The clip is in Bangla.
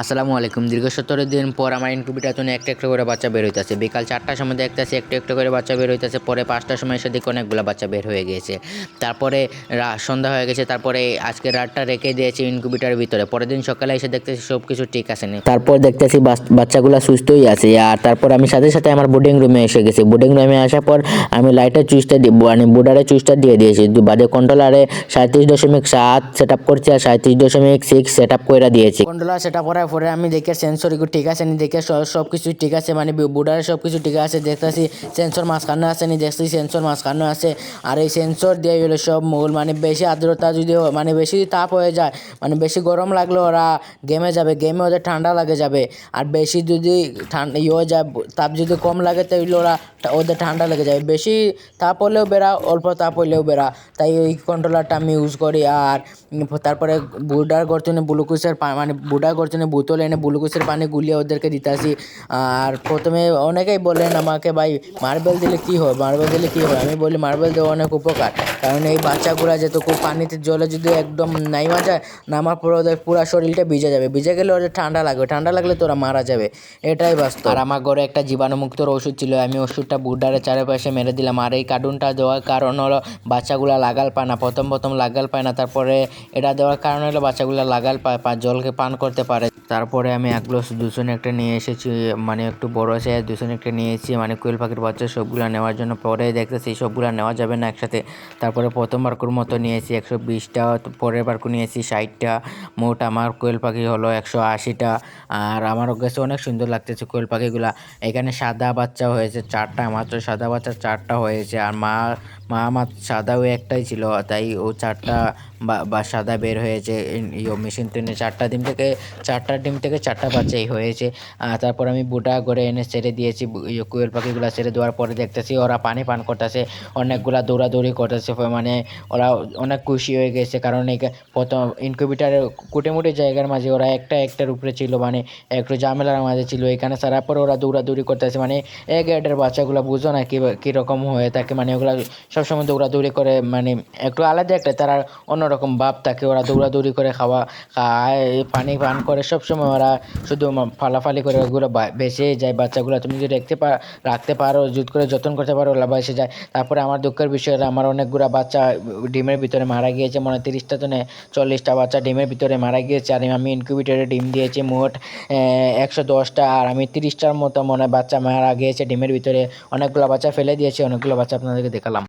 আসসালামু আলাইকুম। দীর্ঘ সতেরো দিন পর আমার ইনকিউবেটার একটা একটা করে বাচ্চা বের হইতেছে। বিকাল চারটার সময় দেখতেছি একটু একটু করে বাচ্চা বের হইতেছে। পরে পাঁচটার সময় এসে দেখি অনেকগুলো বাচ্চা বের হয়ে গিয়েছে। তারপরে সন্ধ্যা হয়ে গেছে। তারপরে আজকে রাতটা রেখে দিয়েছি ইনকিউবেটারের ভিতরে। পরের দিন সকালে এসে দেখতেছি সব কিছু ঠিক আছে নি। তারপর দেখতেছি বাচ- বাচ্চাগুলো সুস্থই আছে। আর তারপর আমি সাথে সাথে আমার বোর্ডিং রুমে এসে গেছি। বোর্ডিং রুমে আসার পর আমি লাইটের চুইসটা দিয়ে মানে বোর্ডারে চুইসটা দিয়ে দিয়েছি। বাদে কন্ট্রোলারে সাঁত্রিশ দশমিক সাত সেট আপ করছি আর সাঁত্রিশ দশমিক সিক্স সেট আপ করে দিয়েছি। কন্ট্রোলার সেট আপ করার পরে আমি দেখে সেন্সর এগুলো ঠিক আছে নি, দেখে সব কিছু ঠিক আছে মানে বোর্ডারে সব কিছু ঠিক আছে, দেখতেছি সেন্সর মাঝখানে আছে নি, দেখতেছি সেন্সর মাঝখানে আছে, আর এই সেন্সর দিয়ে হলো সব মূল মানে বেশি আর্দ্রতা যদি মানে বেশি তাপ হয়ে যায় মানে বেশি গরম লাগলে ওরা গেমে যাবে গেমে ওদের ঠান্ডা লাগে যাবে, আর বেশি যদি ঠান্ডা ইয়ে যায়, তাপ যদি কম লাগে তাহলে ওরা ওদের ঠান্ডা লেগে যাবে, বেশি তাপ হলেও বেড়া, অল্প তাপ হলেও বেড়া, তাই ওই কন্ট্রোলারটা আমি ইউজ করি, আর তারপরে বুডার গর্জনে গ্লুকোজের মানে বুডার গর্জনে বোতল এনে গ্লুকোজের পানি গুলিয়ে ওদেরকে দিতাছি আর প্রথমে অনেকেই বলেন আমাকে ভাই মার্বেল দিলে কি হয় মার্বেল দিলে কি হয় আমি বলি মার্বেল দেওয়া অনেক উপকার কারণ এই বাচ্চাগুলো যেহেতু খুব পানিতে জলে যদি একদম নাইমা যায় নামার পরে ওদের পুরো শরীরটা ভিজে যাবে। ভিজে গেলে ওদের ঠান্ডা লাগবে। ঠান্ডা লাগলে তোরা মারা যাবে। এটাই বাস্তব। আর আমার ঘরে একটা জীবাণুমুক্তর ওষুধ ছিল। আমি ওষুধটা বুডারের চারপাশে মেরে দিলাম। আর এই কার্টুনটা দেওয়ার কারণ হলো, বাচ্চাগুলো লাগাল পায় না। প্রথম প্রথম লাগাল পায় না। তারপরে এটা দেওয়ার কারণ হলো, বাচ্চাগুলো লাগাল পায় জলকে পান করতে পারে। তারপরে আমি এক গ্লাস দুশো একটা নিয়ে এসেছি মানে একটু বড় আছে দুশো একটা নিয়েছি মানে কোয়েল পাখির বাচ্চা সবগুলো নেওয়ার জন্য। পরে দেখতেছি সবগুলো নেওয়া যাবে না একসাথে। তারপরে প্রথম বারকুর মতো নিয়েছি, একশো বিশটা। পরের বারকু নিয়েছি ষাটটা। মোট আমার কোয়েল পাখি হলো একশো আশিটা। আর আমার কাছে অনেক সুন্দর লাগতেছে কোয়েল পাখিগুলা। এখানে সাদা বাচ্চা হয়েছে চারটা, মাত্র সাদা বাচ্চা চারটা হয়েছে। আর মা মা আমার সাদাও একটাই ছিল, তাই ও চারটা বা- সাদা বের হয়েছে। মেশিন টেনে চারটা দিন থেকে চারটা ডিম থেকে চারটা বাচ্চাই হয়েছে। তারপর আমি বুটা করে এনে ছেড়ে দিয়েছি কোয়েল পাখিগুলো ছেড়ে দেওয়ার পরে দেখতেছি ওরা পানি পান করতেছে, অনেকগুলা দৌড়াদৌড়ি করতেছে মানে ওরা অনেক খুশি হয়ে গেছে। কারণ এই প্রথম ইনকিউবেটারের কুটিমুটি জায়গার মাঝে ওরা একটা একটার উপরে ছিল মানে একটু ঝামেলার মাঝে ছিল। এখানে সারার পর ওরা দৌড়াদৌড়ি করতেছে মানে এক গ্রেডের বাচ্চাগুলো বুঝো না কি কীরকম হয়ে থাকে মানে ওগুলা সবসময় দৌড়াদৌড়ি করে মানে একটু আলাদা একটা, তারা অন্যরকম ভাব থাকে। ওরা দৌড়াদৌড়ি করে খাওয়া, খায়, পানি পান করে সবসময় ওরা শুধু ফালাফালি করে ওগুলো বেঁচে যায়, বাচ্চাগুলো তুমি যদি রাখতে পা, রাখতে পারো জুত করে যত্ন করতে পারো, ওরা বেঁচে যায়। তারপরে আমার দুঃখের বিষয় আমার অনেকগুলো বাচ্চা, ডিমের ভিতরে মারা গিয়েছে, মনে তিরিশটা তো চল্লিশটা বাচ্চা ডিমের ভিতরে মারা গিয়েছে, আর আমি ইনকিউবেটরে ডিম দিয়েছি মোট একশো দশটা, আর আমি তিরিশটার মতো মনে বাচ্চা মারা গিয়েছে ডিমের ভিতরে। অনেকগুলো বাচ্চা ফেলে দিয়েছে, অনেকগুলো বাচ্চা আপনাদেরকে দেখালাম।